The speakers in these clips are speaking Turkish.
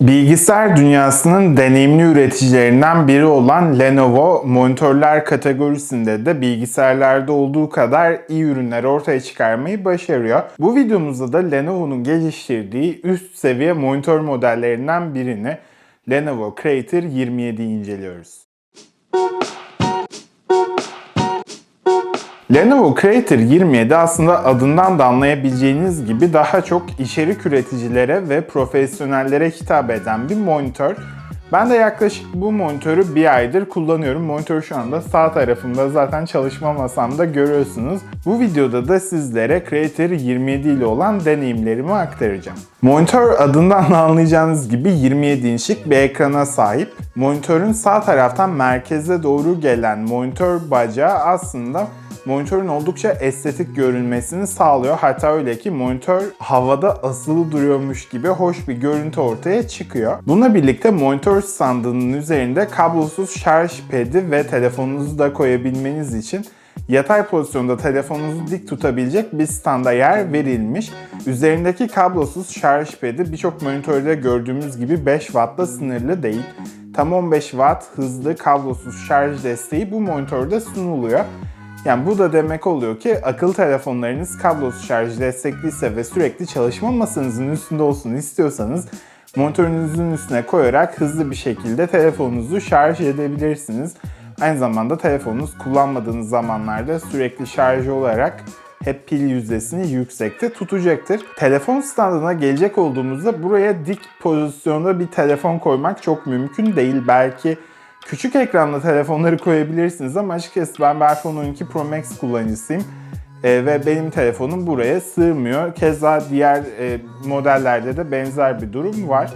Bilgisayar dünyasının deneyimli üreticilerinden biri olan Lenovo, monitörler kategorisinde de bilgisayarlarda olduğu kadar iyi ürünler ortaya çıkarmayı başarıyor. Bu videomuzda da Lenovo'nun geliştirdiği üst seviye monitör modellerinden birini Lenovo Creator 27'yi inceliyoruz. Lenovo Creator 27 aslında adından da anlayabileceğiniz gibi daha çok içerik üreticilere ve profesyonellere hitap eden bir monitör. Ben de yaklaşık bu monitörü bir aydır kullanıyorum. Monitör şu anda sağ tarafımda zaten çalışma masamda görüyorsunuz. Bu videoda da sizlere Creator 27 ile olan deneyimlerimi aktaracağım. Monitör adından da anlayacağınız gibi 27 inçlik bir ekrana sahip. Monitörün sağ taraftan merkeze doğru gelen monitör bacağı aslında monitörün oldukça estetik görünmesini sağlıyor. Hatta öyle ki monitör havada asılı duruyormuş gibi hoş bir görüntü ortaya çıkıyor. Bununla birlikte monitör standının üzerinde kablosuz şarj pedi ve telefonunuzu da koyabilmeniz için yatay pozisyonda telefonunuzu dik tutabilecek bir standa yer verilmiş. Üzerindeki kablosuz şarj pedi birçok monitörde gördüğümüz gibi 5 Watt'la sınırlı değil. Tam 15 Watt hızlı kablosuz şarj desteği bu monitörde sunuluyor. Yani bu da demek oluyor ki akıllı telefonlarınız kablosuz şarj destekliyse ve sürekli çalışma masanızın üstünde olsun istiyorsanız monitörünüzün üstüne koyarak hızlı bir şekilde telefonunuzu şarj edebilirsiniz. Aynı zamanda telefonunuz kullanmadığınız zamanlarda sürekli şarj olarak hep pil yüzdesini yüksekte tutacaktır. Telefon standına gelecek olduğumuzda buraya dik pozisyonda bir telefon koymak çok mümkün değil. Belki Küçük ekranlı telefonları koyabilirsiniz ama açıkçası ben bir iPhone 12 Pro Max kullanıcısıyım. Ee, ve benim telefonum buraya sığmıyor. Keza diğer e, modellerde de benzer bir durum var.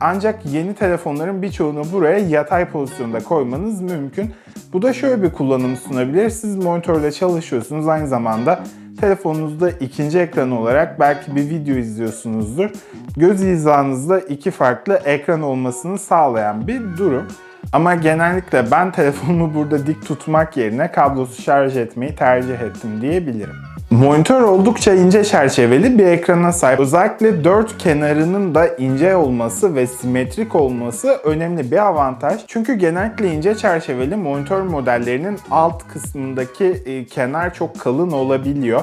Ancak yeni telefonların birçoğunu buraya yatay pozisyonda koymanız mümkün. Bu da şöyle bir kullanım sunabilir. Siz monitörle çalışıyorsunuz aynı zamanda telefonunuzda ikinci ekran olarak belki bir video izliyorsunuzdur. Göz hizanızda iki farklı ekran olmasını sağlayan bir durum. Ama genellikle ben telefonumu burada dik tutmak yerine kablosuz şarj etmeyi tercih ettim diyebilirim. Monitör oldukça ince çerçeveli bir ekrana sahip. Özellikle dört kenarının da ince olması ve simetrik olması önemli bir avantaj. Çünkü genellikle ince çerçeveli monitör modellerinin alt kısmındaki e, kenar çok kalın olabiliyor.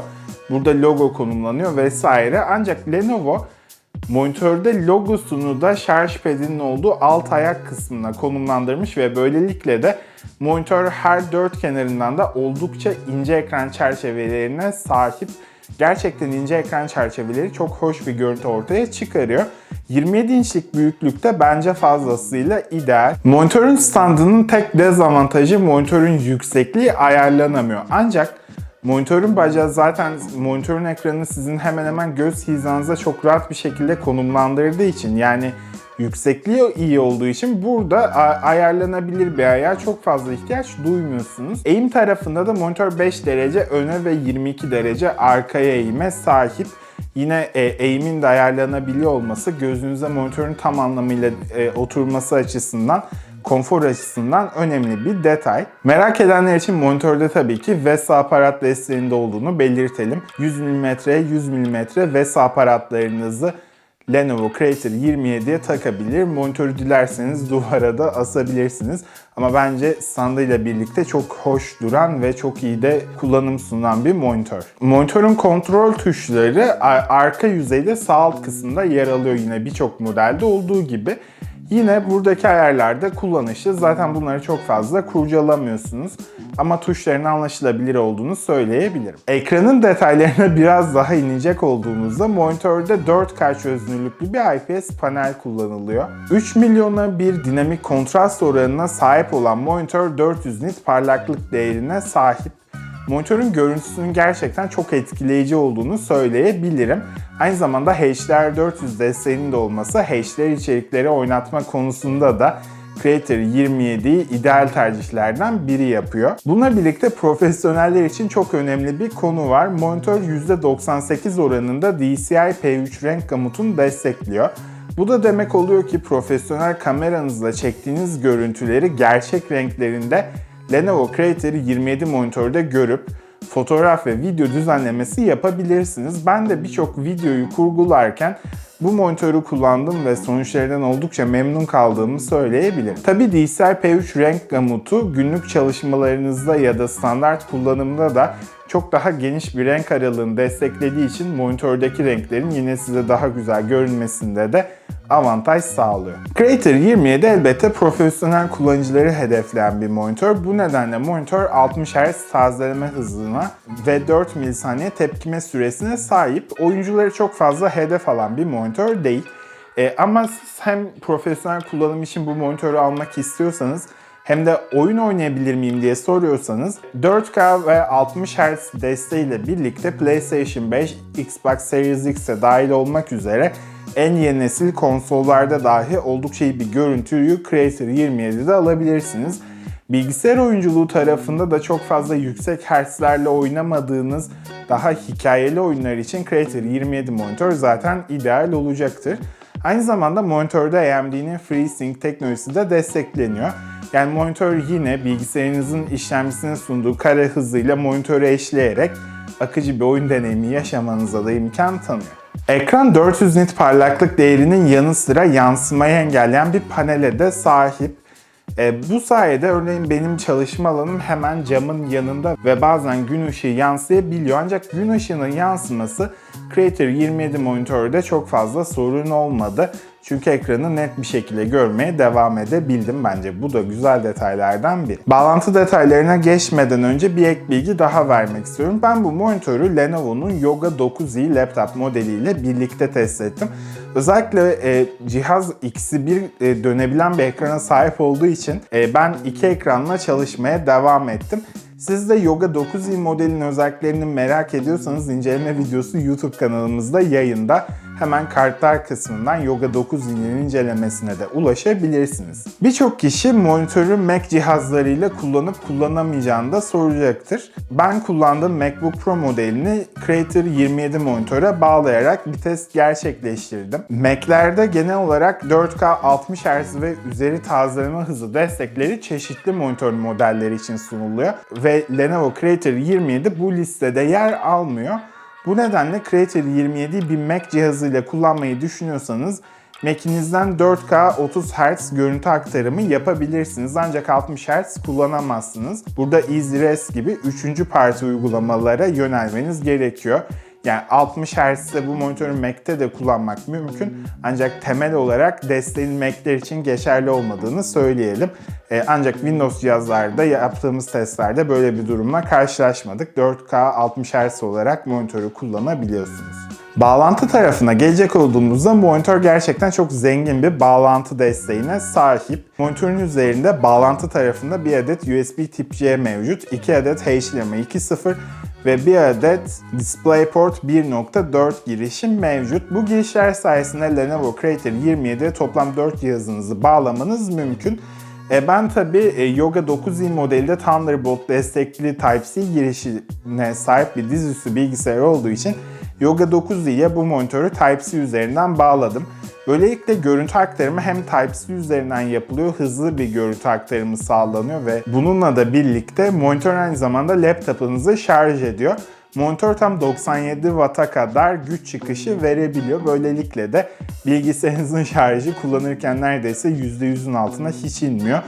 Burada logo konumlanıyor vesaire. Ancak Lenovo Monitörde logosunu da şarj pedinin olduğu alt ayak kısmına konumlandırmış ve böylelikle de monitör her dört kenarından da oldukça ince ekran çerçevelerine sahip. Gerçekten ince ekran çerçeveleri çok hoş bir görüntü ortaya çıkarıyor. 27 inçlik büyüklükte bence fazlasıyla ideal. Monitörün standının tek dezavantajı monitörün yüksekliği ayarlanamıyor. Ancak Monitörün bacağı zaten monitörün ekranını sizin hemen hemen göz hizanıza çok rahat bir şekilde konumlandırdığı için yani yüksekliği iyi olduğu için burada ayarlanabilir bir ayağa çok fazla ihtiyaç duymuyorsunuz. Eğim tarafında da monitör 5 derece öne ve 22 derece arkaya eğime sahip. Yine e, eğimin de ayarlanabiliyor olması gözünüze monitörün tam anlamıyla e, oturması açısından konfor açısından önemli bir detay. Merak edenler için monitörde tabii ki VESA aparat desteğinde olduğunu belirtelim. 100 mm, 100 mm VESA aparatlarınızı Lenovo Creator 27'ye takabilir. Monitörü dilerseniz duvara da asabilirsiniz. Ama bence standıyla birlikte çok hoş duran ve çok iyi de kullanım sunan bir monitör. Monitörün kontrol tuşları arka yüzeyde sağ alt kısımda yer alıyor yine birçok modelde olduğu gibi. Yine buradaki ayarlarda kullanışlı. Zaten bunları çok fazla kurcalamıyorsunuz. Ama tuşların anlaşılabilir olduğunu söyleyebilirim. Ekranın detaylarına biraz daha inecek olduğumuzda monitörde 4K çözünürlüklü bir IPS panel kullanılıyor. 3 milyona bir dinamik kontrast oranına sahip olan monitör 400 nit parlaklık değerine sahip monitörün görüntüsünün gerçekten çok etkileyici olduğunu söyleyebilirim. Aynı zamanda HDR400 desteğinin de olması HDR içerikleri oynatma konusunda da Creator 27'yi ideal tercihlerden biri yapıyor. Bununla birlikte profesyoneller için çok önemli bir konu var. Monitör %98 oranında DCI P3 renk gamutunu destekliyor. Bu da demek oluyor ki profesyonel kameranızla çektiğiniz görüntüleri gerçek renklerinde Lenovo Creator 27 monitörde görüp fotoğraf ve video düzenlemesi yapabilirsiniz. Ben de birçok videoyu kurgularken bu monitörü kullandım ve sonuçlarından oldukça memnun kaldığımı söyleyebilirim. Tabi DCI-P3 renk gamutu günlük çalışmalarınızda ya da standart kullanımda da çok daha geniş bir renk aralığını desteklediği için monitördeki renklerin yine size daha güzel görünmesinde de avantaj sağlıyor. Creator 27 elbette profesyonel kullanıcıları hedefleyen bir monitör. Bu nedenle monitör 60 Hz tazeleme hızına ve 4 milisaniye tepkime süresine sahip. Oyuncuları çok fazla hedef alan bir monitör değil. E, ama siz hem profesyonel kullanım için bu monitörü almak istiyorsanız hem de oyun oynayabilir miyim diye soruyorsanız 4K ve 60 Hz desteğiyle birlikte PlayStation 5, Xbox Series X'e dahil olmak üzere en yeni nesil konsollarda dahi oldukça iyi bir görüntüyü Creator 27'de alabilirsiniz. Bilgisayar oyunculuğu tarafında da çok fazla yüksek hertzlerle oynamadığınız daha hikayeli oyunlar için Creator 27 monitör zaten ideal olacaktır. Aynı zamanda monitörde AMD'nin FreeSync teknolojisi de destekleniyor. Yani monitör yine bilgisayarınızın işlemcisine sunduğu kare hızıyla monitörü eşleyerek akıcı bir oyun deneyimi yaşamanıza da imkan tanıyor. Ekran 400 nit parlaklık değerinin yanı sıra yansımayı engelleyen bir panele de sahip. E, bu sayede örneğin benim çalışma alanım hemen camın yanında ve bazen gün ışığı yansıyabiliyor. Ancak gün ışığının yansıması Creator 27 monitörde çok fazla sorun olmadı. Çünkü ekranı net bir şekilde görmeye devam edebildim bence. Bu da güzel detaylardan biri. Bağlantı detaylarına geçmeden önce bir ek bilgi daha vermek istiyorum. Ben bu monitörü Lenovo'nun Yoga 9i laptop modeliyle birlikte test ettim. Özellikle e, cihaz ikisi bir e, dönebilen bir ekrana sahip olduğu için e, ben iki ekranla çalışmaya devam ettim. Siz de Yoga 9i modelin özelliklerini merak ediyorsanız inceleme videosu YouTube kanalımızda yayında. Hemen kartlar kısmından Yoga 9i'nin incelemesine de ulaşabilirsiniz. Birçok kişi monitörü Mac cihazlarıyla kullanıp kullanamayacağını da soracaktır. Ben kullandığım MacBook Pro modelini Creator 27 monitöre bağlayarak bir test gerçekleştirdim. Mac'lerde genel olarak 4K 60 Hz ve üzeri tazeleme hızı destekleri çeşitli monitör modelleri için sunuluyor ve Lenovo Creator 27 bu listede yer almıyor. Bu nedenle Creator 27'yi bir Mac cihazıyla kullanmayı düşünüyorsanız Mac'inizden 4K 30 Hz görüntü aktarımı yapabilirsiniz ancak 60 Hz kullanamazsınız. Burada EasyRes gibi 3. parti uygulamalara yönelmeniz gerekiyor. Yani 60 Hz'de bu monitörü Mac'te de kullanmak mümkün. Ancak temel olarak desteğin Mac'ler için geçerli olmadığını söyleyelim. Ee, ancak Windows cihazlarda yaptığımız testlerde böyle bir durumla karşılaşmadık. 4K 60 Hz olarak monitörü kullanabiliyorsunuz. Bağlantı tarafına gelecek olduğumuzda monitör gerçekten çok zengin bir bağlantı desteğine sahip. Monitörün üzerinde bağlantı tarafında bir adet USB tip C mevcut, 2 adet HDMI 2.0 ve bir adet DisplayPort 1.4 girişim mevcut. Bu girişler sayesinde Lenovo Creator 27'ye toplam 4 cihazınızı bağlamanız mümkün. E ben tabi e, Yoga 9i modelinde Thunderbolt destekli Type-C girişine sahip bir dizüstü bilgisayar olduğu için Yoga 9i'ye bu monitörü Type-C üzerinden bağladım. Böylelikle görüntü aktarımı hem Type-C üzerinden yapılıyor, hızlı bir görüntü aktarımı sağlanıyor ve bununla da birlikte monitör aynı zamanda laptopunuzu şarj ediyor. Monitör tam 97 Watt'a kadar güç çıkışı verebiliyor. Böylelikle de bilgisayarınızın şarjı kullanırken neredeyse %100'ün altına hiç inmiyor.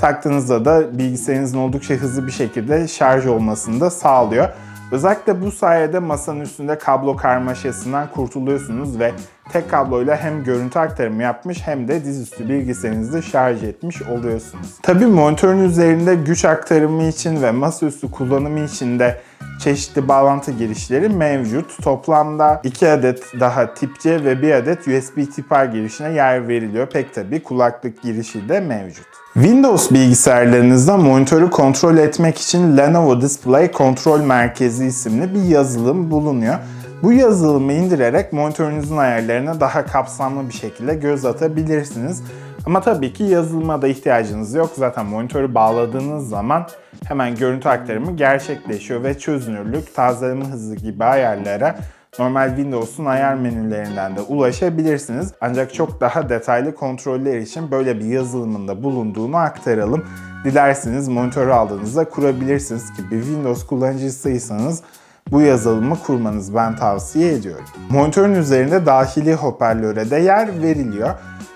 Taktığınızda da bilgisayarınızın oldukça hızlı bir şekilde şarj olmasını da sağlıyor. Özellikle bu sayede masanın üstünde kablo karmaşasından kurtuluyorsunuz ve tek kabloyla hem görüntü aktarımı yapmış hem de dizüstü bilgisayarınızı şarj etmiş oluyorsunuz. Tabi monitörün üzerinde güç aktarımı için ve masaüstü kullanımı için de çeşitli bağlantı girişleri mevcut. Toplamda 2 adet daha tip C ve 1 adet USB tip A girişine yer veriliyor. Pek tabi kulaklık girişi de mevcut. Windows bilgisayarlarınızda monitörü kontrol etmek için Lenovo Display Kontrol Merkezi isimli bir yazılım bulunuyor. Bu yazılımı indirerek monitörünüzün ayarlarına daha kapsamlı bir şekilde göz atabilirsiniz. Ama tabii ki yazılıma da ihtiyacınız yok. Zaten monitörü bağladığınız zaman hemen görüntü aktarımı gerçekleşiyor ve çözünürlük, tazeleme hızı gibi ayarlara normal Windows'un ayar menülerinden de ulaşabilirsiniz. Ancak çok daha detaylı kontroller için böyle bir yazılımın da bulunduğunu aktaralım. Dilerseniz monitörü aldığınızda kurabilirsiniz ki bir Windows kullanıcısıysanız bu yazılımı kurmanızı ben tavsiye ediyorum. Monitörün üzerinde dahili hoparlöre de yer veriliyor.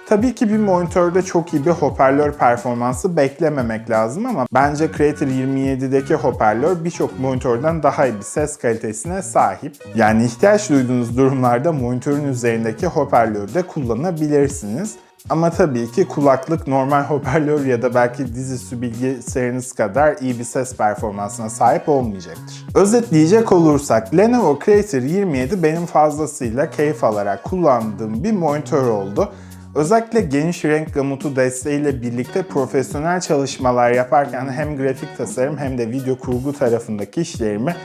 Tabii ki bir monitörde çok iyi bir hoparlör performansı beklememek lazım ama bence Creator 27'deki hoparlör birçok monitörden daha iyi bir ses kalitesine sahip. Yani ihtiyaç duyduğunuz durumlarda monitörün üzerindeki hoparlörü de kullanabilirsiniz. Ama tabii ki kulaklık normal hoparlör ya da belki dizüstü bilgisayarınız kadar iyi bir ses performansına sahip olmayacaktır. Özetleyecek olursak Lenovo Creator 27 benim fazlasıyla keyif alarak kullandığım bir monitör oldu. Özellikle geniş renk gamutu desteğiyle birlikte profesyonel çalışmalar yaparken hem grafik tasarım hem de video kurgu tarafındaki işlerimi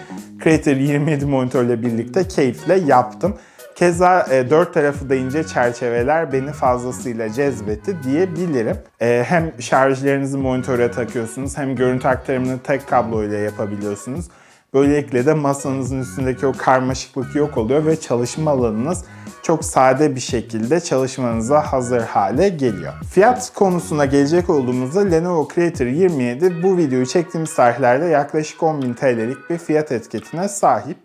Creator 27 monitörle birlikte keyifle yaptım. Keza e, dört tarafı da ince çerçeveler beni fazlasıyla cezbetti diyebilirim. E, hem şarjlarınızı monitöre takıyorsunuz hem görüntü aktarımını tek kablo ile yapabiliyorsunuz. Böylelikle de masanızın üstündeki o karmaşıklık yok oluyor ve çalışma alanınız çok sade bir şekilde çalışmanıza hazır hale geliyor. Fiyat konusuna gelecek olduğumuzda Lenovo Creator 27 bu videoyu çektiğimiz tarihlerde yaklaşık 10.000 TL'lik bir fiyat etiketine sahip.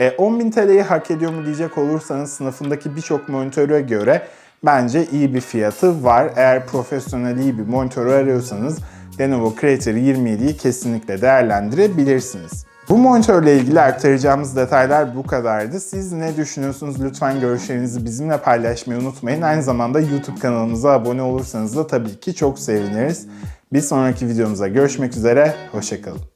E, 10.000 TL'yi hak ediyor mu diyecek olursanız sınıfındaki birçok monitöre göre bence iyi bir fiyatı var. Eğer profesyonel iyi bir monitör arıyorsanız Lenovo Creator 27'yi kesinlikle değerlendirebilirsiniz. Bu monitörle ilgili aktaracağımız detaylar bu kadardı. Siz ne düşünüyorsunuz? Lütfen görüşlerinizi bizimle paylaşmayı unutmayın. Aynı zamanda YouTube kanalımıza abone olursanız da tabii ki çok seviniriz. Bir sonraki videomuzda görüşmek üzere, hoşçakalın.